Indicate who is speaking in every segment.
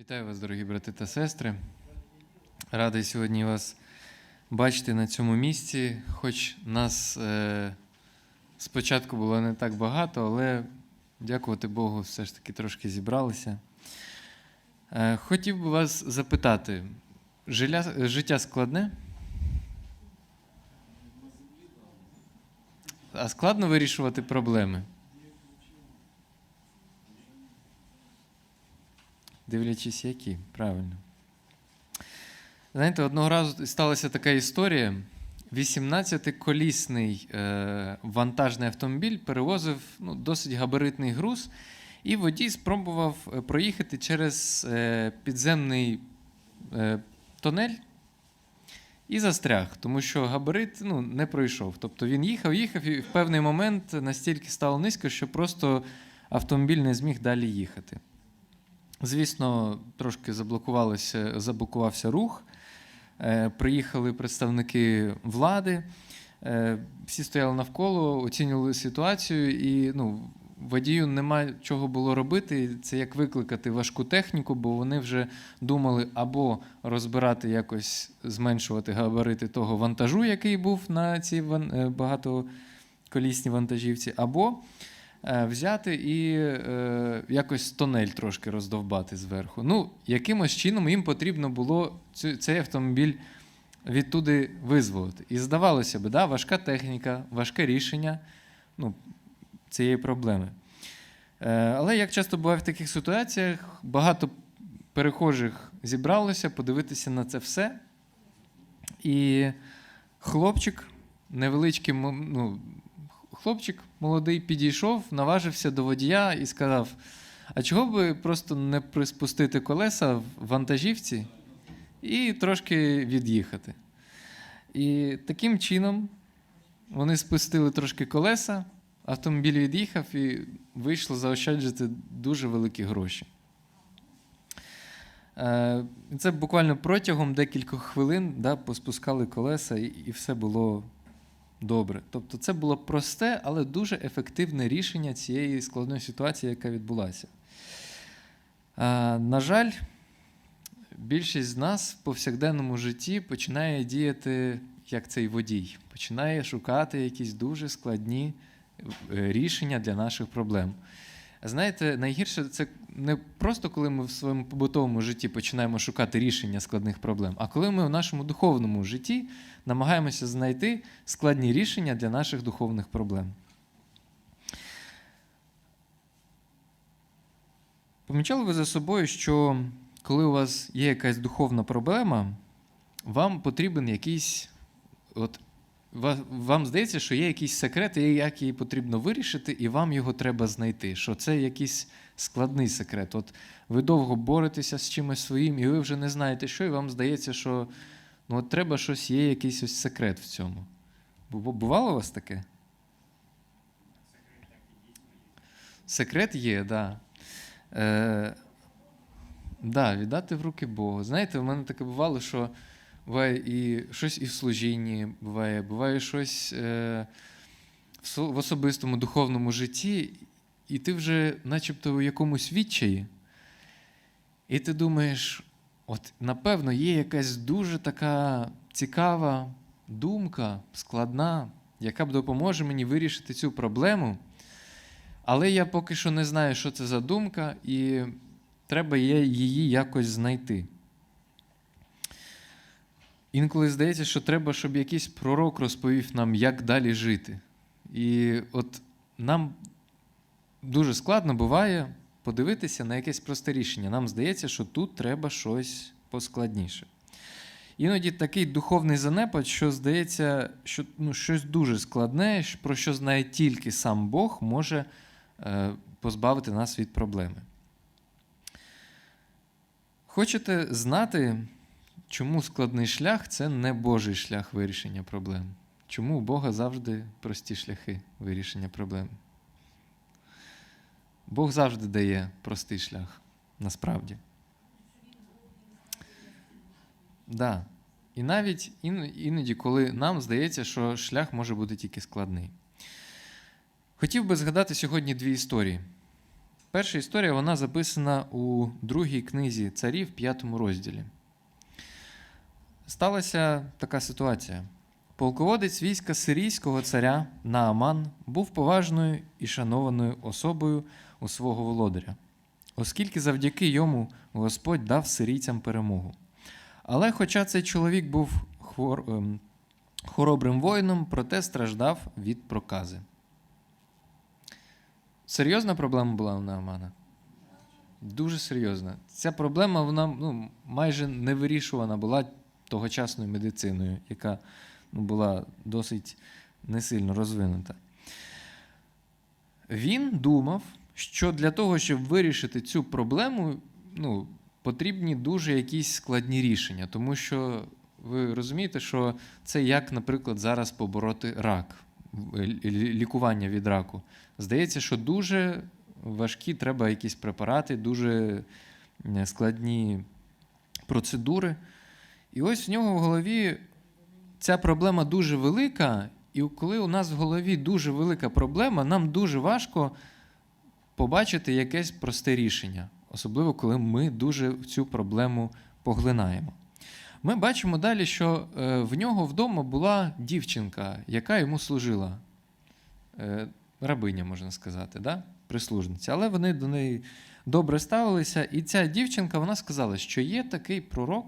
Speaker 1: Вітаю вас, дорогі брати та сестри. Радий сьогодні вас бачити на цьому місці. Хоч нас е, спочатку було не так багато, але дякувати Богу, все ж таки трошки зібралися. Е, хотів би вас запитати: жиля, життя складне? А складно вирішувати проблеми? Дивлячись, які, правильно. Знаєте, одного разу сталася така історія. 18-колісний е, вантажний автомобіль перевозив ну, досить габаритний груз, і водій спробував е, проїхати через е, підземний тунель і застряг, тому що габарит ну, не пройшов. Тобто він їхав, їхав, і в певний момент настільки стало низько, що просто автомобіль не зміг далі їхати. Звісно, трошки заблокувалося, заблокувався рух. Е, Приїхали представники влади, е, всі стояли навколо, оцінювали ситуацію, і ну, водію нема чого було робити. Це як викликати важку техніку, бо вони вже думали або розбирати якось зменшувати габарити того вантажу, який був на цій е, багатоколісній вантажівці, або взяти і е, якось тонель трошки роздовбати зверху. Ну, якимось чином їм потрібно було цей автомобіль відтуди визволити. І здавалося б, да, важка техніка, важке рішення ну, цієї проблеми. Е, але як часто буває в таких ситуаціях, багато перехожих зібралося подивитися на це все. І хлопчик, невеличкий, ну, хлопчик молодий підійшов, наважився до водія і сказав: а чого би просто не приспустити колеса в вантажівці і трошки від'їхати? І таким чином вони спустили трошки колеса, автомобіль від'їхав і вийшло заощаджити дуже великі гроші. Е, Це буквально протягом декількох хвилин да, поспускали колеса, і, і все було добре. Тобто це було просте, але дуже ефективне рішення цієї складної ситуації, яка відбулася. На жаль, більшість з нас в повсякденному житті починає діяти як цей водій, починає шукати якісь дуже складні е, рішення для наших проблем. Знаєте, найгірше це не просто коли ми в своєму побутовому житті починаємо шукати рішення складних проблем, а коли ми в нашому духовному житті намагаємося знайти складні рішення для наших духовних проблем. Помічали ви за собою, що коли у вас є якась духовна проблема, вам потрібен якийсь. От, вам здається, що є якийсь секрет, як її потрібно вирішити, і вам його треба знайти. Що це якийсь складний секрет. От ви довго боретеся з чимось своїм, і ви вже не знаєте, що, і вам здається, що ну, от треба щось, є якийсь ось секрет в цьому. Бувало у вас таке? Секрет є. Да. Е, да, віддати в руки Богу. Знаєте, в мене таке бувало, що буває і щось і в служінні, буває, буває щось е, в особистому духовному житті, і ти вже начебто у якомусь відчаї. І ти думаєш, от напевно, є якась дуже така цікава думка, складна, яка б допоможе мені вирішити цю проблему. Але я поки що не знаю, що це за думка, і треба її якось знайти. Інколи здається, що треба, щоб якийсь пророк розповів нам, як далі жити. І от нам дуже складно буває подивитися на якесь просте рішення. Нам здається, що тут треба щось поскладніше. Іноді такий духовний занепад, що здається, що ну, щось дуже складне, про що знає тільки сам Бог, може е, позбавити нас від проблеми. Хочете знати, чому складний шлях це не Божий шлях вирішення проблем? Чому у Бога завжди прості шляхи вирішення проблем? Бог завжди дає простий шлях, насправді. Да. І навіть іноді, коли нам здається, що шлях може бути тільки складний. Хотів би згадати сьогодні дві історії. перша історія вона записана у другій книзі царів, п'ятому розділі. Сталася така ситуація. Полководець війська сирійського царя Нааман був поважною і шанованою особою у свого володаря, оскільки завдяки йому Господь дав сирійцям перемогу. Але хоча цей чоловік був хвор, ем, хоробрим воїном, проте страждав від прокази. Серйозна проблема була у Наамана? Дуже серйозна. Ця проблема вона ну, майже не вирішувана була тогочасною медициною, яка ну, була досить не сильно розвинута. Він думав, що для того, щоб вирішити цю проблему, ну, потрібні дуже якісь складні рішення, тому що ви розумієте, що це як, наприклад, зараз побороти рак, лі- лікування від раку. Здається, що дуже важкі треба якісь препарати, дуже е, складні процедури. І ось в нього в голові ця проблема дуже велика, і коли у нас в голові дуже велика проблема, нам дуже важко побачити якесь просте рішення, особливо коли ми дуже цю проблему поглинаємо. Ми бачимо далі, що е, в нього вдома була дівчинка, яка йому служила. Е, Рабиня, можна сказати, да? прислужниця. Але вони до неї добре ставилися. І ця дівчинка вона сказала, що є такий пророк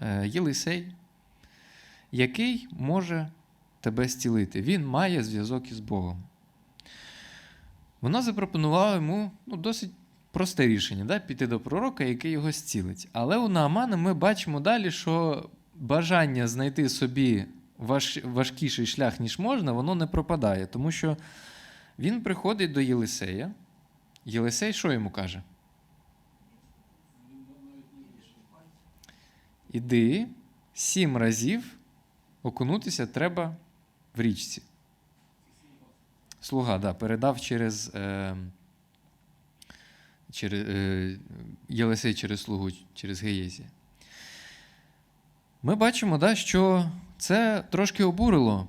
Speaker 1: е, Єлисей, який може тебе зцілити. Він має зв'язок із Богом. Вона запропонувала йому ну, досить просте рішення да? піти до пророка, який його зцілить. Але у Наамана ми бачимо далі, що бажання знайти собі важ, важкіший шлях, ніж можна, воно не пропадає, тому що він приходить до Єлисея. Єлисей що йому каже? Іди сім разів окунутися треба в річці. Слуга, да, передав через, е, через е, Єлисей через слугу, через Геєзі. Ми бачимо, да, що це трошки обурило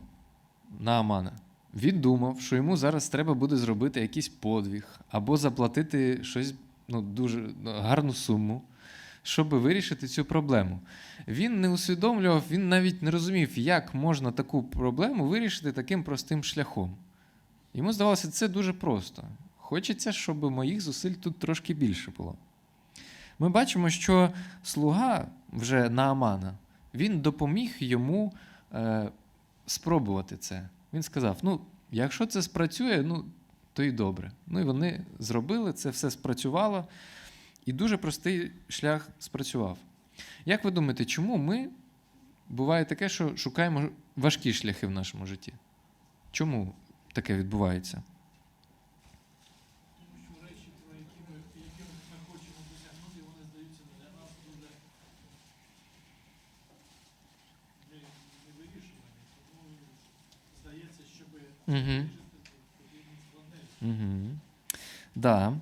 Speaker 1: Наамана. Він думав, що йому зараз треба буде зробити якийсь подвиг або заплатити щось ну, дуже ну, гарну суму, щоб вирішити цю проблему. Він не усвідомлював, він навіть не розумів, як можна таку проблему вирішити таким простим шляхом. Йому здавалося, це дуже просто. Хочеться, щоб моїх зусиль тут трошки більше було. Ми бачимо, що слуга вже Наамана, він допоміг йому е, спробувати це. Він сказав: ну, якщо це спрацює, ну, то й добре. Ну і вони зробили це, все спрацювало, і дуже простий шлях спрацював. Як ви думаєте, чому ми буває таке, що шукаємо важкі шляхи в нашому житті? Чому таке відбувається?
Speaker 2: Складне.
Speaker 1: Угу. Да.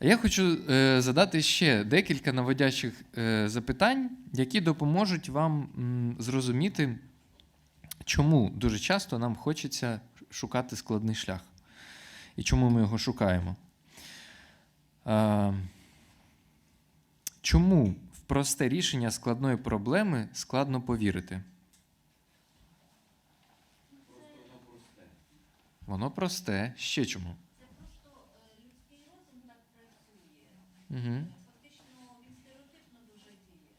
Speaker 1: Я хочу е, задати ще декілька наводячих е, запитань, які допоможуть вам м, зрозуміти, чому дуже часто нам хочеться шукати складний шлях. І чому ми його шукаємо. Чому в просте рішення складної проблеми складно повірити? Воно просте. Ще чому?
Speaker 3: Це просто людський розум так працює.
Speaker 1: Угу.
Speaker 3: Фактично він стереотипно дуже діє,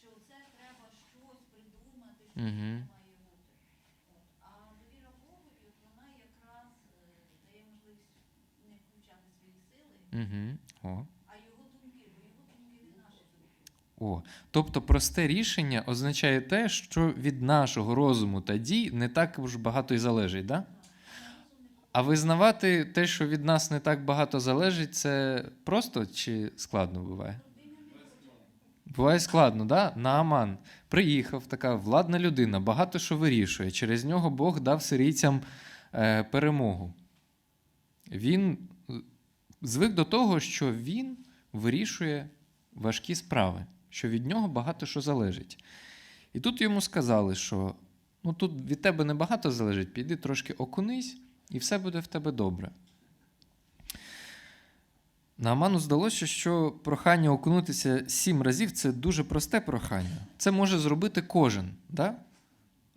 Speaker 3: що це треба щось придумати, що
Speaker 1: Мгм.
Speaker 3: має бути. От. А довіра Богові, от вона якраз е, дає можливість не включати свої сили,
Speaker 1: Угу. О.
Speaker 3: а його думки, бо його думки не наші думки.
Speaker 1: О. Тобто просте рішення означає те, що від нашого розуму та дій не так уж багато і залежить, да? А визнавати те, що від нас не так багато залежить, це просто чи складно буває? Буває складно, да? Нааман приїхав, така владна людина, багато що вирішує. Через нього Бог дав сирійцям е, перемогу. Він звик до того, що він вирішує важкі справи, що від нього багато що залежить. І тут йому сказали, що ну, тут від тебе не багато залежить, піди трошки окунись, і все буде в тебе добре. Нааману здалося, що прохання окунутися сім разів це дуже просте прохання. Це може зробити кожен. Да?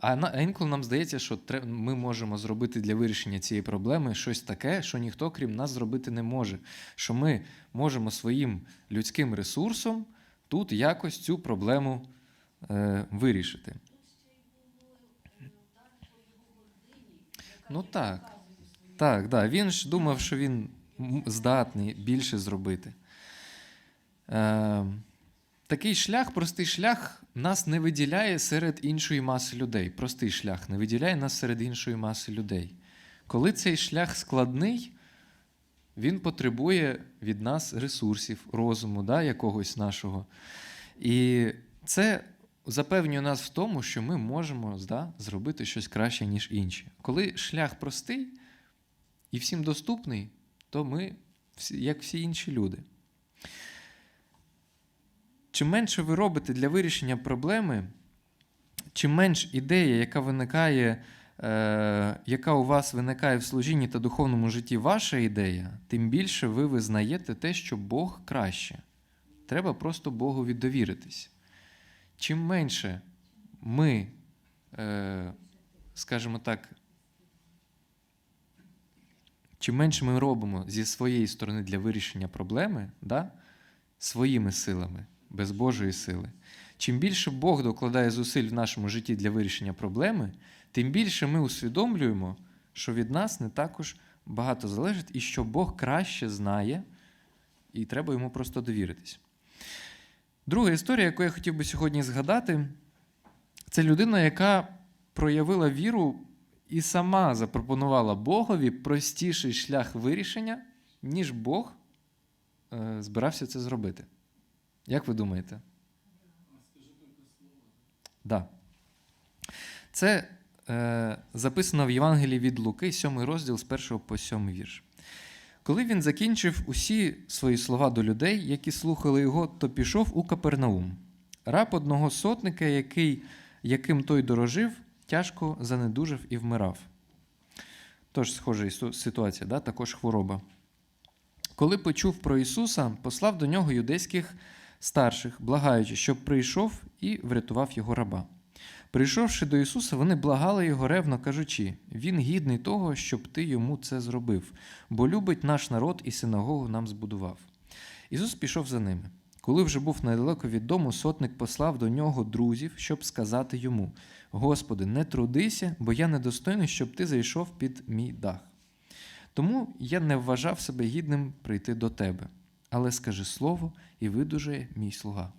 Speaker 1: А інколи нам здається, що ми можемо зробити для вирішення цієї проблеми щось таке, що ніхто крім нас зробити не може. Що ми можемо своїм людським ресурсом тут якось цю проблему е, вирішити. Ну так. Так, да. Він ж думав, що він здатний більше зробити. Е, такий шлях, простий шлях, нас не виділяє серед іншої маси людей. Простий шлях не виділяє нас серед іншої маси людей. Коли цей шлях складний, він потребує від нас ресурсів, розуму, да, якогось нашого. І це запевнює нас в тому, що ми можемо да, зробити щось краще, ніж інші. Коли шлях простий і всім доступний, то ми, як всі інші люди. Чим менше ви робите для вирішення проблеми, чим менш ідея, яка виникає, е, яка у вас виникає в служінні та духовному житті, ваша ідея, тим більше ви визнаєте те, що Бог краще. Треба просто Богові довіритись. Чим менше ми, е, скажімо так, чим менше ми робимо зі своєї сторони для вирішення проблеми, да, своїми силами, без Божої сили, чим більше Бог докладає зусиль в нашому житті для вирішення проблеми, тим більше ми усвідомлюємо, що від нас не також багато залежить і що Бог краще знає, і треба йому просто довіритись. Друга історія, яку я хотів би сьогодні згадати, це людина, яка проявила віру і сама запропонувала Богові простіший шлях вирішення, ніж Бог е, збирався це зробити. Як ви думаєте? Да. Це е, записано в Євангелії від Луки, 7 розділ з 1 по 7 вірш. Коли він закінчив усі свої слова до людей, які слухали його, то пішов у Капернаум. Раб одного сотника, який, яким той дорожив, тяжко занедужав і вмирав. Тож, схожа ситуація, да? також хвороба. Коли почув про Ісуса, послав до нього юдейських старших, благаючи, щоб прийшов і врятував його раба. Прийшовши до Ісуса, вони благали його ревно, кажучи: Він гідний того, щоб ти йому це зробив, бо любить наш народ і синагогу нам збудував. Ісус пішов за ними. Коли вже був недалеко від дому, сотник послав до нього друзів, щоб сказати йому: Господи, не трудися, бо я недостойний, щоб ти зайшов під мій дах. Тому я не вважав себе гідним прийти до тебе. Але скажи слово, і видужає мій слуга.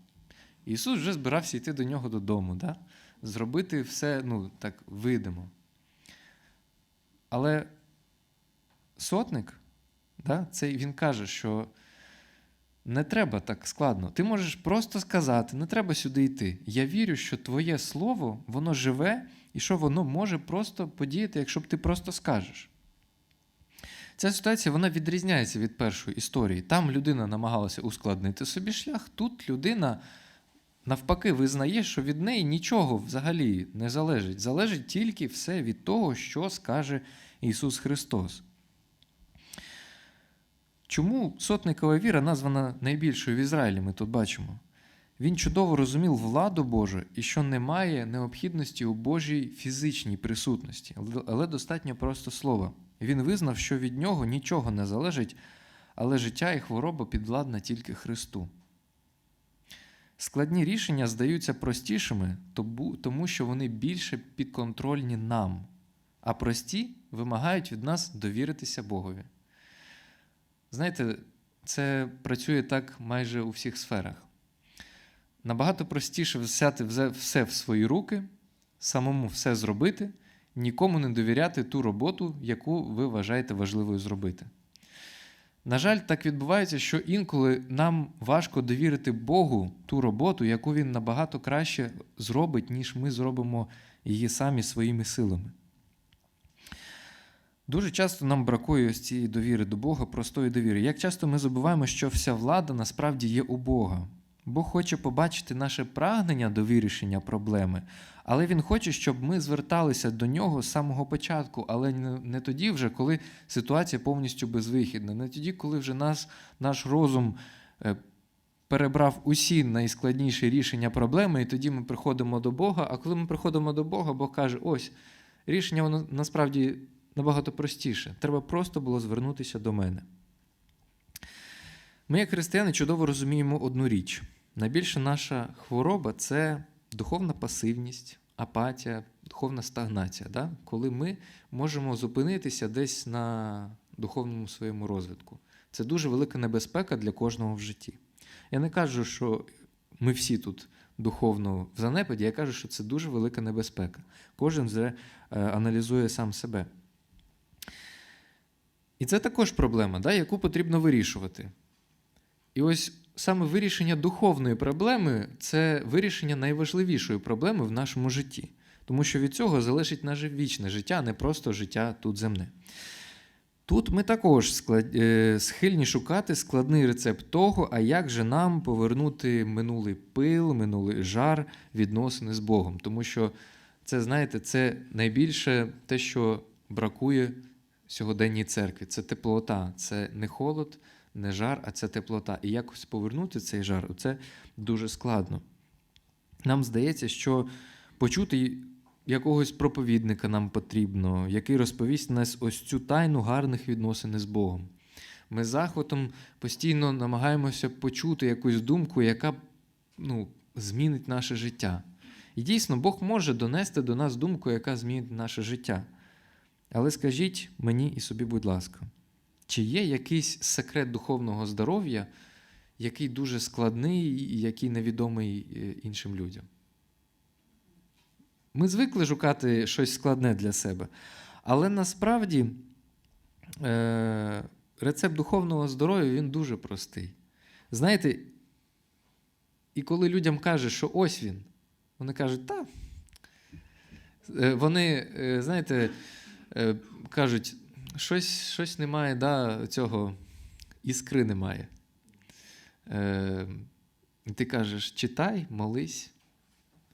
Speaker 1: Ісус вже збирався йти до нього додому, да? зробити все ну, так видимо. Але сотник, да, цей, він каже, що не треба так складно. Ти можеш просто сказати, не треба сюди йти. Я вірю, що твоє слово, воно живе і що воно може просто подіяти, якщо б ти просто скажеш. Ця ситуація вона відрізняється від першої історії. Там людина намагалася ускладнити собі шлях, тут людина навпаки визнає, що від неї нічого взагалі не залежить. Залежить тільки все від того, що скаже Ісус Христос. Чому сотникова віра названа найбільшою в Ізраїлі, ми тут бачимо? Він чудово розумів владу Божу і що немає необхідності у Божій фізичній присутності, але достатньо просто слова. Він визнав, що від нього нічого не залежить, але життя і хвороба підвладна тільки Христу. Складні рішення здаються простішими, тому що вони більше підконтрольні нам, а прості вимагають від нас довіритися Богові. Знаєте, це працює так майже у всіх сферах. Набагато простіше взяти все в свої руки, самому все зробити, нікому не довіряти ту роботу, яку ви вважаєте важливою зробити. На жаль, так відбувається, що інколи нам важко довірити Богу ту роботу, яку Він набагато краще зробить, ніж ми зробимо її самі своїми силами. Дуже часто нам бракує ось цієї довіри до Бога, простої довіри. Як часто ми забуваємо, що вся влада насправді є у Бога. Бог хоче побачити наше прагнення до вирішення проблеми, але Він хоче, щоб ми зверталися до нього з самого початку, але не, тоді, вже, коли ситуація повністю безвихідна, не тоді, коли вже нас, наш розум е, перебрав усі найскладніші рішення проблеми, і тоді ми приходимо до Бога. А коли ми приходимо до Бога, Бог каже: ось рішення воно насправді набагато простіше. Треба просто було звернутися до мене. Ми, як християни, чудово розуміємо одну річ: найбільша наша хвороба це духовна пасивність, апатія, духовна стагнація, да? коли ми можемо зупинитися десь на духовному своєму розвитку. Це дуже велика небезпека для кожного в житті. Я не кажу, що ми всі тут духовно в занепаді, я кажу, що це дуже велика небезпека. Кожен вже е, аналізує сам себе. І це також проблема, да, яку потрібно вирішувати. І ось саме вирішення духовної проблеми це вирішення найважливішої проблеми в нашому житті. Тому що від цього залежить наше вічне життя, а не просто життя тут земне. Тут ми також е, схильні шукати складний рецепт того, а як же нам повернути минулий пил, минулий жар відносини з Богом. Тому що це, знаєте, це найбільше те, що бракує сьогоденній церкві. Це теплота, це не холод, не жар, а це теплота. І якось повернути цей жар це дуже складно. Нам здається, що почути якогось проповідника нам потрібно, який розповість нас ось цю тайну гарних відносин з Богом. Ми захватом постійно намагаємося почути якусь думку, яка ну, змінить наше життя. І дійсно, Бог може донести до нас думку, яка змінить наше життя. Але скажіть мені і собі, будь ласка, чи є якийсь секрет духовного здоров'я, який дуже складний і який невідомий е, іншим людям? Ми звикли шукати щось складне для себе. Але насправді е, рецепт духовного здоров'я він дуже простий. Знаєте, і коли людям кажуть, що ось він, вони кажуть, та. Е, Вони, е, знаєте, кажуть, щось, щось немає, да, цього іскри немає. Е, ти кажеш, читай, молись,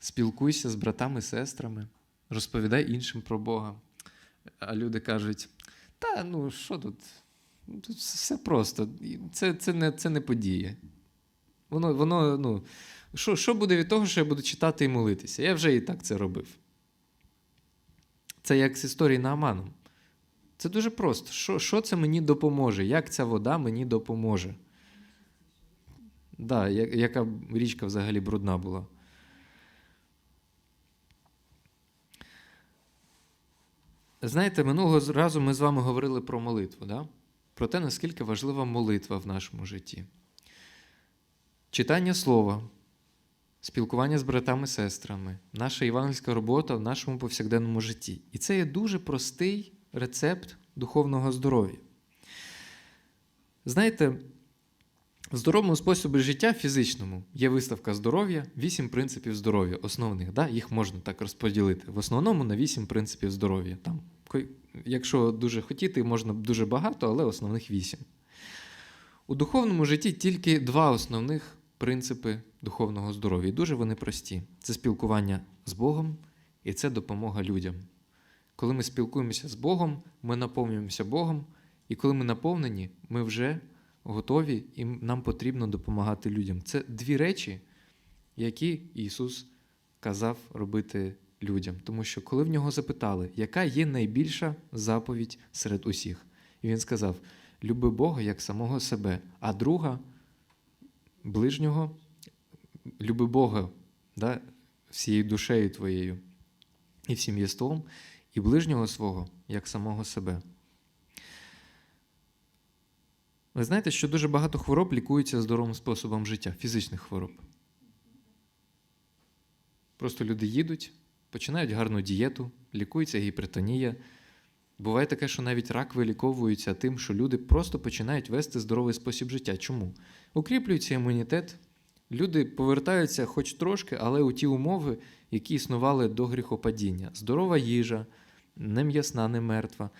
Speaker 1: спілкуйся з братами, сестрами, розповідай іншим про Бога. А люди кажуть: та ну що тут? Тут все просто. Це, це, не, це не подія. Воно, воно, ну, що, що буде від того, що я буду читати і молитися? Я вже і так це робив. Це як з історії Нааманом. Це дуже просто. Що, що це мені допоможе? Як ця вода мені допоможе? Да, я- яка річка взагалі брудна була. Знаєте, минулого разу ми з вами говорили про молитву, да? про те, наскільки важлива молитва в нашому житті. Читання слова, спілкування з братами сестрами, наша євангельська робота в нашому повсякденному житті. І це є дуже простий рецепт духовного здоров'я. Знаєте, в здоровому способі життя фізичному є виставка здоров'я, вісім принципів здоров'я, основних. Да? Їх можна так розподілити. В основному на вісім принципів здоров'я. Там, якщо дуже хотіти, можна дуже багато, але основних вісім. У духовному житті тільки два основних принципи духовного здоров'я. І дуже вони прості: це спілкування з Богом і це допомога людям. Коли ми спілкуємося з Богом, ми наповнюємося Богом, і коли ми наповнені, ми вже готові і нам потрібно допомагати людям. Це дві речі, які Ісус казав робити людям. Тому що коли в нього запитали, яка є найбільша заповідь серед усіх, і він сказав: люби Бога як самого себе, а друга ближнього, люби Бога да, всією душею твоєю і всім єством, і ближнього свого як самого себе. Ви знаєте, що дуже багато хвороб лікуються здоровим способом життя, фізичних хвороб. Просто люди їдуть, починають гарну дієту, лікується гіпертонія. Буває таке, що навіть рак виліковується тим, що люди просто починають вести здоровий спосіб життя. Чому? Укріплюється імунітет, люди повертаються хоч трошки, але у ті умови, які існували до гріхопадіння. Здорова їжа, не м'ясна, не мертва.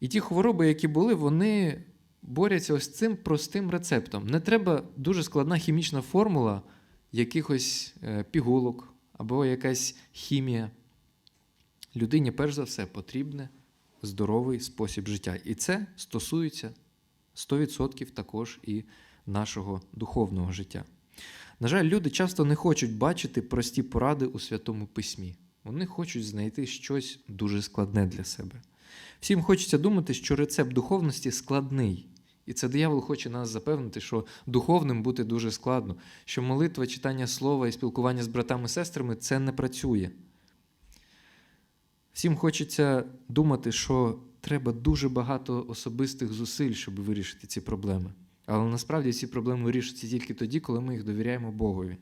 Speaker 1: І ті хвороби, які були, вони борються ось цим простим рецептом. Не треба дуже складна хімічна формула якихось е, пігулок або якась хімія. Людині, перш за все, потрібне здоровий спосіб життя. І це стосується 100% також і нашого духовного життя. На жаль, люди часто не хочуть бачити прості поради у Святому Письмі. Вони хочуть знайти щось дуже складне для себе. Всім хочеться думати, що рецепт духовності складний. І це диявол хоче нас запевнити, що духовним бути дуже складно, що молитва, читання слова і спілкування з братами і сестрами це не працює. Всім хочеться думати, що треба дуже багато особистих зусиль, щоб вирішити ці проблеми. Але насправді ці проблеми вирішуються тільки тоді, коли ми їх довіряємо Богові.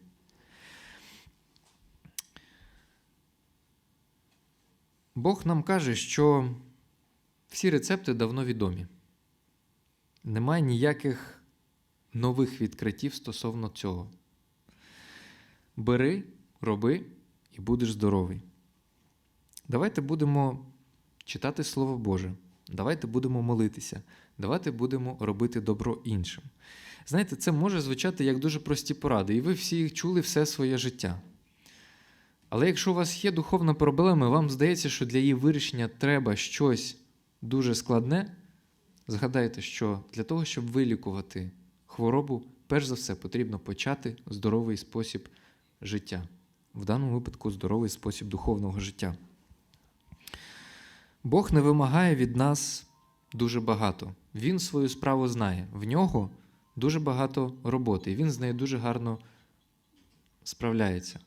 Speaker 1: Бог нам каже, що всі рецепти давно відомі. Немає ніяких нових відкриттів стосовно цього. Бери, роби і будеш здоровий. Давайте будемо читати Слово Боже. Давайте будемо молитися. Давайте будемо робити добро іншим. Знаєте, це може звучати як дуже прості поради, і ви всі їх чули все своє життя. Але якщо у вас є духовна проблема, і вам здається, що для її вирішення треба щось дуже складне, згадайте, що для того, щоб вилікувати хворобу, перш за все потрібно почати здоровий спосіб життя. В даному випадку здоровий спосіб духовного життя. Бог не вимагає від нас дуже багато. Він свою справу знає. В нього дуже багато роботи, і він з нею дуже гарно справляється.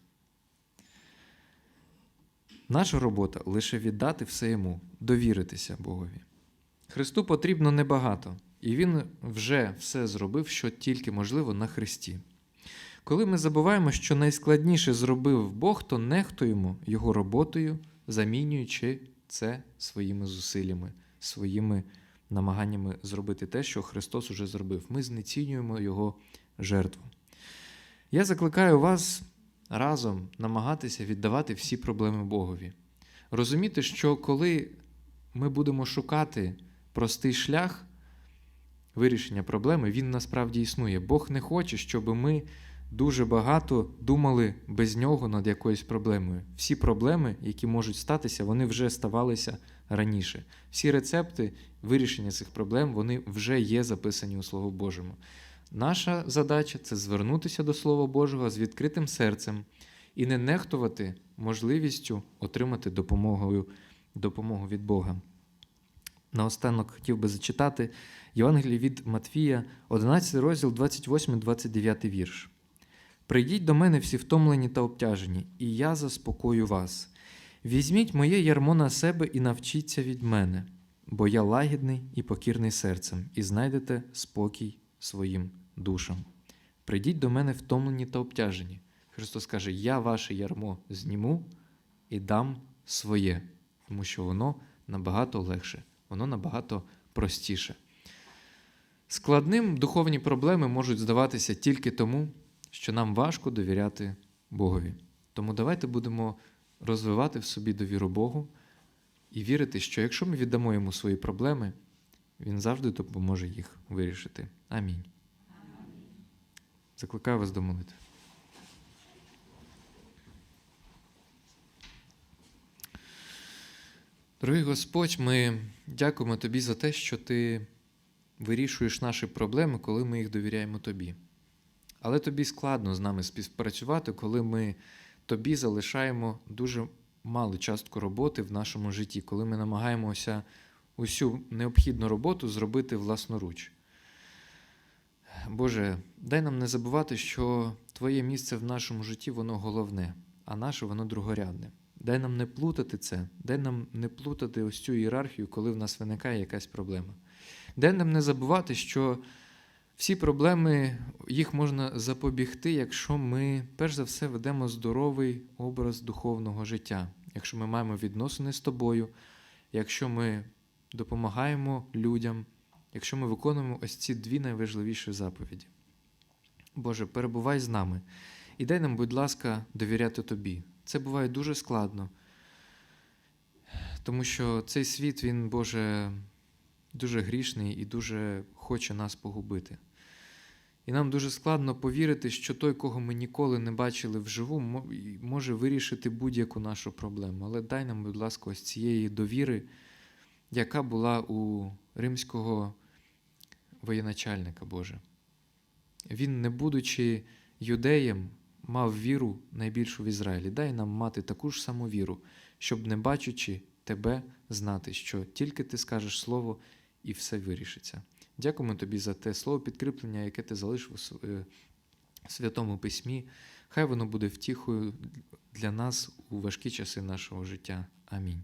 Speaker 1: Наша робота лише віддати все йому, довіритися Богові. Христу потрібно небагато, і Він вже все зробив, що тільки можливо на Христі. Коли ми забуваємо, що найскладніше зробив Бог, то нехтуємо Його роботою, замінюючи це своїми зусиллями, своїми намаганнями зробити те, що Христос уже зробив. Ми знецінюємо Його жертву. Я закликаю вас разом намагатися віддавати всі проблеми Богові. Розуміти, що коли ми будемо шукати простий шлях вирішення проблеми, він насправді існує. Бог не хоче, щоб ми дуже багато думали без нього над якоюсь проблемою. Всі проблеми, які можуть статися, вони вже ставалися раніше. Всі рецепти вирішення цих проблем вони вже є записані у Слово Божому. Наша задача це звернутися до Слова Божого з відкритим серцем і не нехтувати можливістю отримати допомогою, допомогу від Бога. Наостанок хотів би зачитати Євангеліє від Матвія, 11 розділ, 28-29 вірш. Прийдіть до мене всі втомлені та обтяжені, і я заспокою вас. Візьміть моє ярмо на себе і навчіться від мене, бо я лагідний і покірний серцем, і знайдете спокій своїм душам. Прийдіть до мене втомлені та обтяжені. Христос каже: Я ваше ярмо зніму і дам своє, тому що воно набагато легше, воно набагато простіше. Складним духовні проблеми можуть здаватися тільки тому, що нам важко довіряти Богові. Тому давайте будемо розвивати в собі довіру Богу і вірити, що якщо ми віддамо йому свої проблеми, Він завжди допоможе їх вирішити. Амінь. Закликаю вас до молитви. Дорогий Господь, ми дякуємо Тобі за те, що Ти вирішуєш наші проблеми, коли ми їх довіряємо Тобі. Але тобі складно з нами співпрацювати, коли ми тобі залишаємо дуже малу частку роботи в нашому житті, коли ми намагаємося усю необхідну роботу зробити власноруч. Боже, дай нам не забувати, що Твоє місце в нашому житті воно головне, а наше воно другорядне. Дай нам не плутати це, дай нам не плутати ось цю ієрархію, коли в нас виникає якась проблема. Дай нам не забувати, що всі проблеми їх можна запобігти, якщо ми, перш за все, ведемо здоровий образ духовного життя, якщо ми маємо відносини з тобою, якщо ми допомагаємо людям, якщо ми виконуємо ось ці дві найважливіші заповіді. Боже, перебувай з нами і дай нам, будь ласка, довіряти тобі. Це буває дуже складно, тому що цей світ, він, Боже, дуже грішний і дуже хоче нас погубити. І нам дуже складно повірити, що той, кого ми ніколи не бачили вживу, може вирішити будь-яку нашу проблему. Але дай нам, будь ласка, ось цієї довіри, яка була у римського воєначальника Боже. Він, не будучи юдеєм, мав віру найбільшу в Ізраїлі. Дай нам мати таку ж саму віру, щоб, не бачучи тебе, знати, що тільки ти скажеш слово і все вирішиться. Дякуємо тобі за те слово підкріплення, яке ти залишив у е, Святому Письмі. Хай воно буде втіхою для нас у важкі часи нашого життя. Амінь.